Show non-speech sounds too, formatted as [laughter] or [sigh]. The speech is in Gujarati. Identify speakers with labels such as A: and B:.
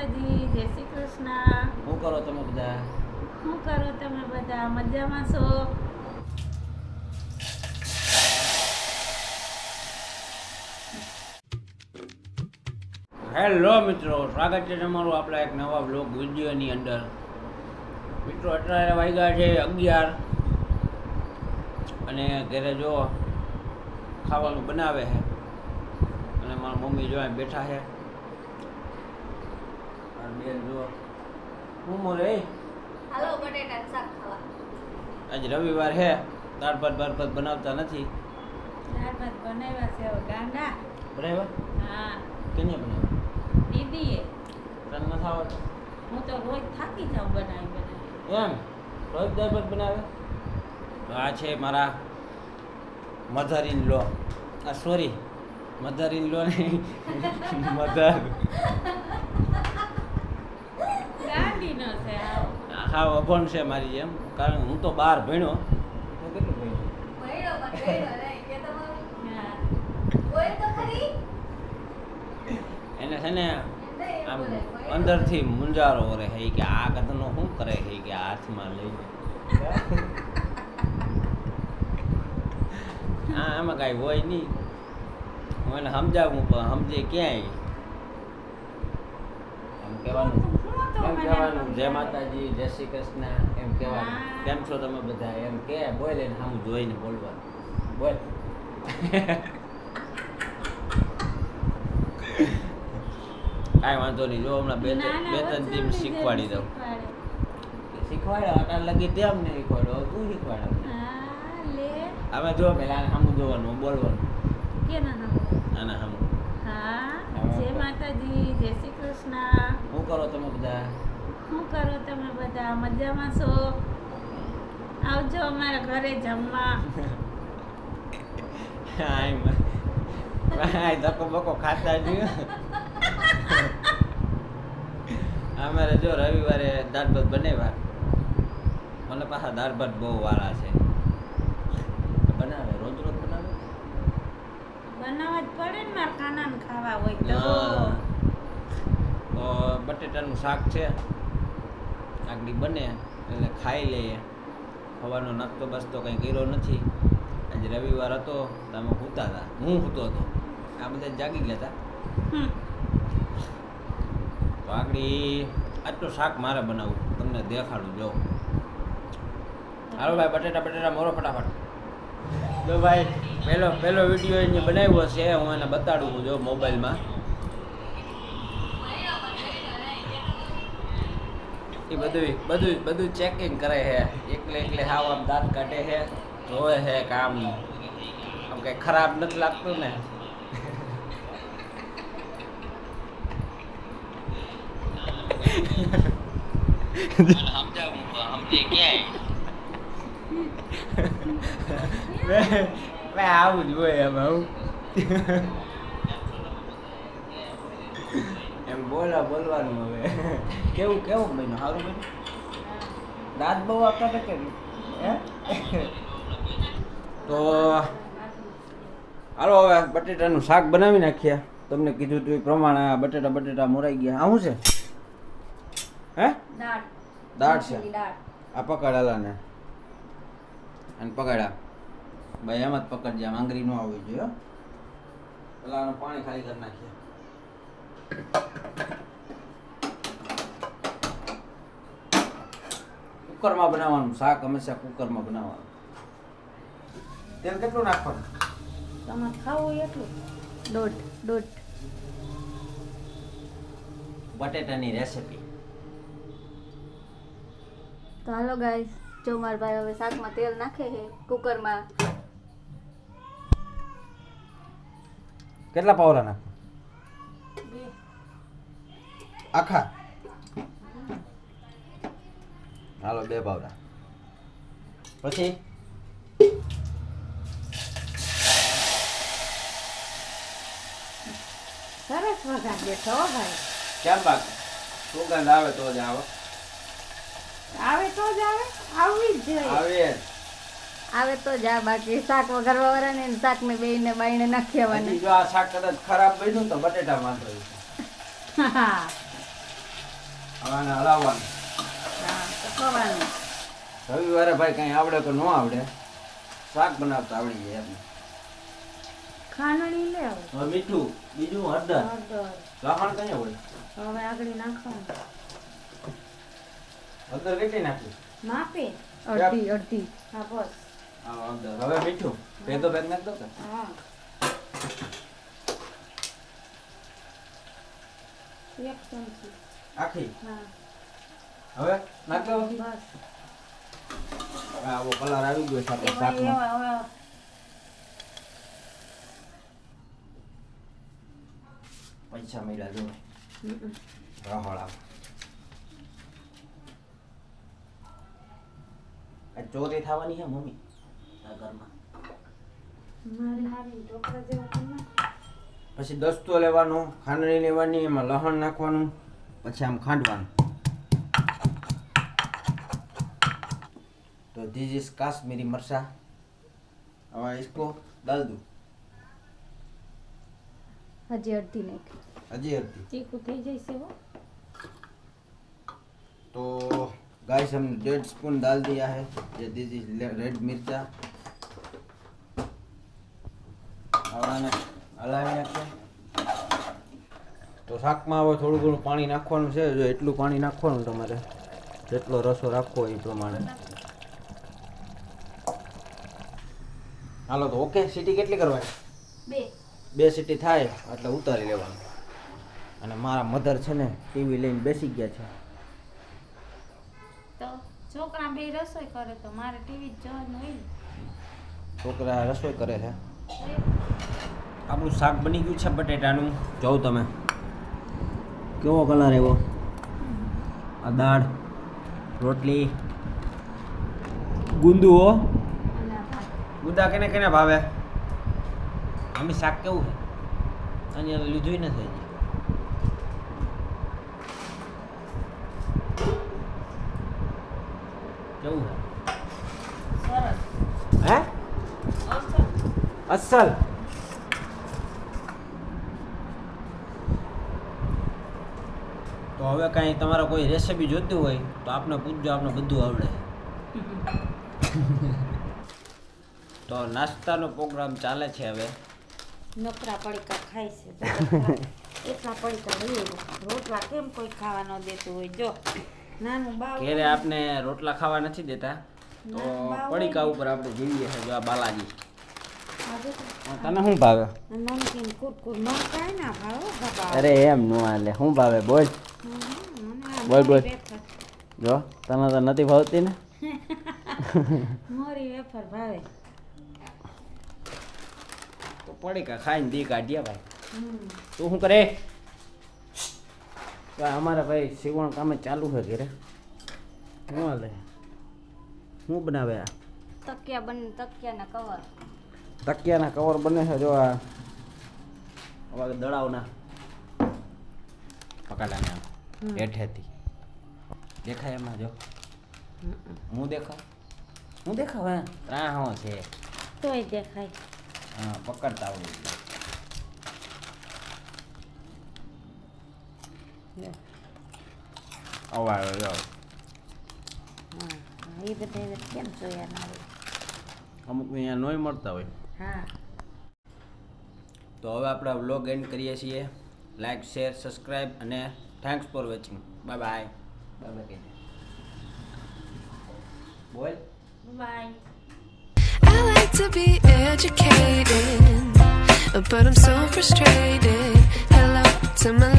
A: માતાજી જય શ્રી કૃષ્ણ.
B: શું કરો તમે બધા?
A: શું કરો તમે બધા? મજામાં છો?
B: હેલો મિત્રો સ્વાગત છે તમારું આપણા એક નવા બ્લોગ વિડીયોની અંદર. મિત્રો અત્યારે વાગ્યા છે અગિયાર અને ઘરે જો ખાવાનું બનાવે છે. અને મારા મમ્મી જો બેઠા છે. બેન જો હું મોરે
C: હાલો બટેટા શાક ખાવા
B: આજ રવિવાર હે દાળ ભાત બાર ભાત બનાવતા નથી
A: દાળ ભાત બનાવ્યા છે હવે ગાંડા
B: બનાવ્યા
A: હા
B: કેને બનાવ્યા
A: દીદીએ
B: તને ન થાવ
A: હું તો રોજ થાકી જાઉં બનાવી બનાવી
B: એમ રોજ દાળ ભાત બનાવે તો આ છે મારા મધર ઇન લો આ સોરી મધર ઇન લો નહીં મધર
A: ગાંડીનો છે આવો
B: હા. અભણ છે મારી જેમ. કારણ હું તો બહાર ભણ્યો. તો કેટલું
A: હા.
B: એને છે ને આમ અંદરથી મુંજારો રહે છે કે આ કદનો શું કરે છે કે હાથમાં લઈને [laughs] હા આમાં કાંઈ હોય નહીં. હું એને સમજાવું પણ સમજે ક્યાંય. એમ કહેવાનું
A: હું
B: એમ કહેવાનું? જય માતાજી જય શ્રી કૃષ્ણ. એમ કહેવાનું. કેમ છો તમે બધા? એમ કે બોલે ને સામું જોઈને બોલવાનું બોલ. [laughs] કાંઈ વાંધો નહીં. જો હમણાં બે બે ત્રણ ટીમ શીખવાડી દઉં.
A: શીખવાડે.
B: અટાર લગી તેમ ને શીખવાડો. તું શીખવાડે અમે જો પેલા સામું જોવાનું બોલવાનું.
A: ના ના
B: આના સામું
A: જય માતાજી જય શ્રી કૃષ્ણ.
B: શું કરો તમે બધા?
A: શું કરો તમે બધા? મજામાં છો? આવજો અમારા ઘરે જમવા. [laughs]
B: હાય ધક્કો બકો ખાતા જ [laughs] અમારે જો રવિવારે દાળ ભાત બનાવ્યા. મને પાછા દાળ ભાત બહુ વાળા છે બનાવે રોજ રોજ બનાવે
A: બનાવવા જ પડે ને મારા ખાનાને ખાવા હોય તો.
B: તો બટેટાનું શાક છે. આગળ બને એટલે ખાઈ લઈએ. ખવાનો નાસ્તો બાસ્તો કંઈ કર્યો નથી. આજે રવિવાર હતો તો અમે સૂતા હતા. હું સૂતો હતો. આ બધા જાગી ગયા હતા
A: હમ.
B: તો આગળ આટલું શાક મારે બનાવવું. તમને દેખાડું જો. હાલો ભાઈ બટેટા બટેટા મોરો ફટાફટ. જો ભાઈ, પહેલો પહેલો વીડિયો એને બનાવ્યો છે, હું એને બતાડું છું જો મોબાઈલમાં. એ બધું બધું બધું ચેકિંગ કરે છે. એકલે એકલે હાવ આમ દાંત કાઢે છે જોવે છે, કામ, આમ કંઈ ખરાબ નથી લાગતું ને. સમજાવું સમજે ક્યાંય? મેં આવું જ હોય એમ આવું એમ બોલા બોલવાનું હવે કેવું કેવું બન્યું સારું બન્યું દાંત બહુ આપતા હતા કે તો હાલો હવે બટેટાનું શાક બનાવી નાખીએ તમને કીધું તું એ પ્રમાણે આ બટેટા બટેટા મોરાઈ ગયા આવું છે હે
C: દાળ
B: દાળ છે આ પકડાલા ને અને પકડ્યા ભાઈ એમ જ પકડજે આમ આંગળી ન આવવી જોઈએ પેલાનું પેલા પાણી ખાલી કરી નાખીએ. કુકરમાં બનાવવાનું શાક હંમેશા કુકરમાં બનાવવાનું. તેલ કેટલું નાખવાનું?
A: તમારે ખાવું એટલું. દોઢ દોઢ.
B: બટેટાની રેસીપી.
C: તો હાલો ગાઈસ જો મારા ભાઈ હવે શાકમાં તેલ નાખે છે કુકરમાં
B: કેટલા પાવલા નાખો આખા. હાલો બે પાવલા. પછી?
A: સરસ વઘાર દેશો ભાઈ.
B: કેમ બાકી? સુગંધ આવે તો જ આવે.
A: આવે તો જ આવે. આવવી જ જોઈએ.
B: આવે.
C: આવે તો જા બાકી શાક વઘારવા વાળા ને શાક ને બે ને બાઈને નાખી
B: આવવાની. જો આ શાક કદાચ ખરાબ બન્યું તો બટેટા માંડવી
A: હા
B: આને હલાવવાનું.
A: હા
B: રવિવારે ભાઈ કઈ આવડે કે ન આવડે. શાક બનાવતા આવડી જાય એમ
A: ખાંડણી લે હવે.
B: મીઠું બીજું હળદર.
A: હળદર.
B: લસણ કઈ હોય
A: હવે આગળ નાખવાનું.
B: હળદર કેટલી નાખી
A: માપે.
C: અડધી અડધી.
A: હા બસ.
B: હવે મીઠું ભેગો ભેગ નાખ દો કે
A: હા એક ચમચી
B: આખી
A: હા
B: હવે નાખ દો
A: બસ
B: આવો કલર આવી ગયો છે આપણે
A: એવા
B: શાકમાં
A: એવા હવે
B: પૈસા મળ્યા જો
A: હમ.
B: રહળ આવ આ ચોરી થવાની છે મમ્મી પછી દસ્તો લેવાનો ખાંડણી લેવાની એમાં લહણ નાખવાનું પછી આમ ખાંડવાનું તો ધીસ ઇઝ કાશ્મીરી મરચા હવે इसको डाल दूं
C: હજી અડધી નાખી
B: હજી અડધી
A: ચીકુ થઈ જશે હો
B: तो गाइस हमने डेढ़ स्पून डाल दिया है ये दिस इज रेड मिर्चा આને હલાવી નાખીએ. તો શાકમાં હવે થોડું ઘણું પાણી નાખવાનું છે. જો એટલું પાણી નાખવાનું તમારે જેટલો રસો રાખવો એ પ્રમાણે. હાલો તો ઓકે સીટી કેટલી કરવાની?
A: બે.
B: બે સીટી થાય એટલે ઉતારી લેવાનું. અને મારા મધર છે ને ટીવી લઈને બેસી ગયા છે.
A: તો છોકરા બે રસોઈ કરે તો મારે ટીવી જોવાનું હોય
B: છોકરા રસોઈ કરે છે. આપણું શાક બની ગયું છે બટેટાનું. જોઉં તમે. કેવો કલર એવો આ દાળ, રોટલી.
A: ગુંદુઓ.
B: ગુંદા કેને કેને ભાવે? અમે શાક કેવું છે? અને હવે લીધું નથી કેવું
A: સરસ
B: છે હે
A: અસર.
B: અસલ. તો હવે કાંઈ તમારે કોઈ રેસીપી જોતી હોય તો આપને પૂછજો આપને બધું આવડે. [laughs] તો નાસ્તાનો પ્રોગ્રામ ચાલે છે હવે.
A: નકરા પડીકા ખાય છે. એટલા પડીકા લઈએ રોટલા કેમ કોઈ ખાવા ન દેતું હોય? જો નાનું બાવ
B: ઘેરે આપને રોટલા ખાવા નથી દેતા. તો પડીકા ઉપર આપણે જીવીએ છીએ જો આ બાલાજી. તને શું ભાવે? અરે એમ નો હાલે. શું ભાવે? બોલ. બોલ, બોલ. જો તને તો નથી ભાવતી ને? [laughs]
A: મોરી વેફર ભાવે.
B: તો પડીકા ખાઈને દી કાઢ્યા ભાઈ. તું શું કરે? અમારા ભાઈ સીવણ કામે ચાલુ છે ઘરે. શું હાલે? શું બનાવે આ?
C: તકિયા બન તકિયાના કવર.
B: તકિયાના કવર બને છે જો આ હવે દળાવના પકડાને. હેઠેથી. દેખાય એમાં જો. હું દેખાવ? હું દેખાવ હે? હું છે.
A: તોય દેખાય.
B: હા પકડતા
A: હોય.
B: અવાજ
A: હા, એ બધા કેમ જોયા ના
B: અમુક અહીંયા નોય મળતા હોય.
A: હા
B: તો હવે આપણે વ્લોગ એન્ડ કરીએ છીએ લાઈક શેર સબસ્ક્રાઈબ અને thanks for watching bye bye bye bye કહી દે બોલ
A: bye
D: I like to be educated, but I'm so frustrated. Hello to my